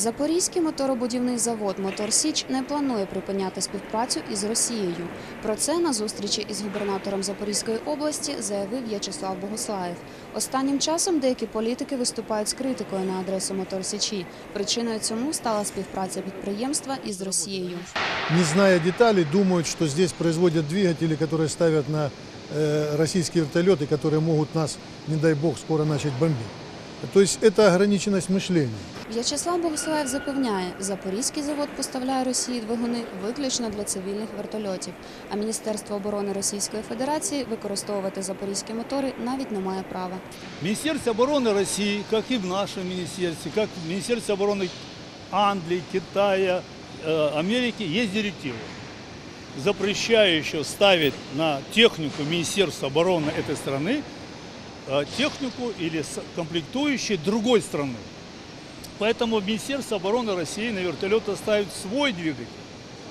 Запорізький моторобудівний завод Мотор Січ не планує припиняти співпрацю із Росією. Про це на зустрічі із губернатором Запорізької області заявив В'ячеслав Богуслаєв. Останнім часом деякі політики виступають з критикою на адресу Мотор Січі. Причиною цьому стала співпраця підприємства із Росією. не зная деталей, думают, что здесь производят двигатели, которые ставят на э, российские вертолеты, которые могут нас, не дай бог, скоро начать бомбить. То есть это ограниченность мышления. В'ячеслав Богуслаєв запевняє, Запорізький завод поставляє Росії двигуни виключно для цивільних вертольотів, а Міністерство оборони Російської Федерації використовувати запорізькі мотори навіть не має права. Министерство обороны России, как и в нашем министерстве, как в Министерстве обороны Англии, Китая, э, Америки, есть директива, запрещающая ставить на технику Министерства обороны этой страны э, технику или с- комплектующие другой страны. Поэтому Министерство обороны России на вертолеты ставит свой двигатель,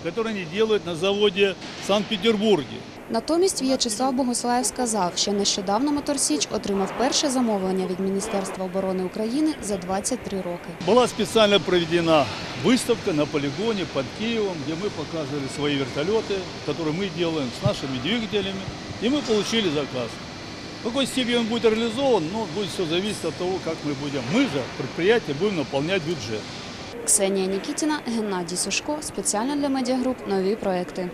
который они делают на заводе в Санкт-Петербурге. Натомість В'ячеслав Богуслаєв сказав, що нещодавно Мотор Січ отримав перше замовлення від Міністерства оборони України за 23 роки. Была специально проведена выставка на полигоне под Киевом, где мы показывали свои вертолеты, которые мы делаем с нашими двигателями, и мы получили заказ. В какой степени он будет реализован, ну, будет все зависеть от того, как мы будем. Мы же, предприятие, будем наполнять бюджет. Ксенія Нікітіна, Геннадій Сушко. Спеціально для медіагруп нові проекти.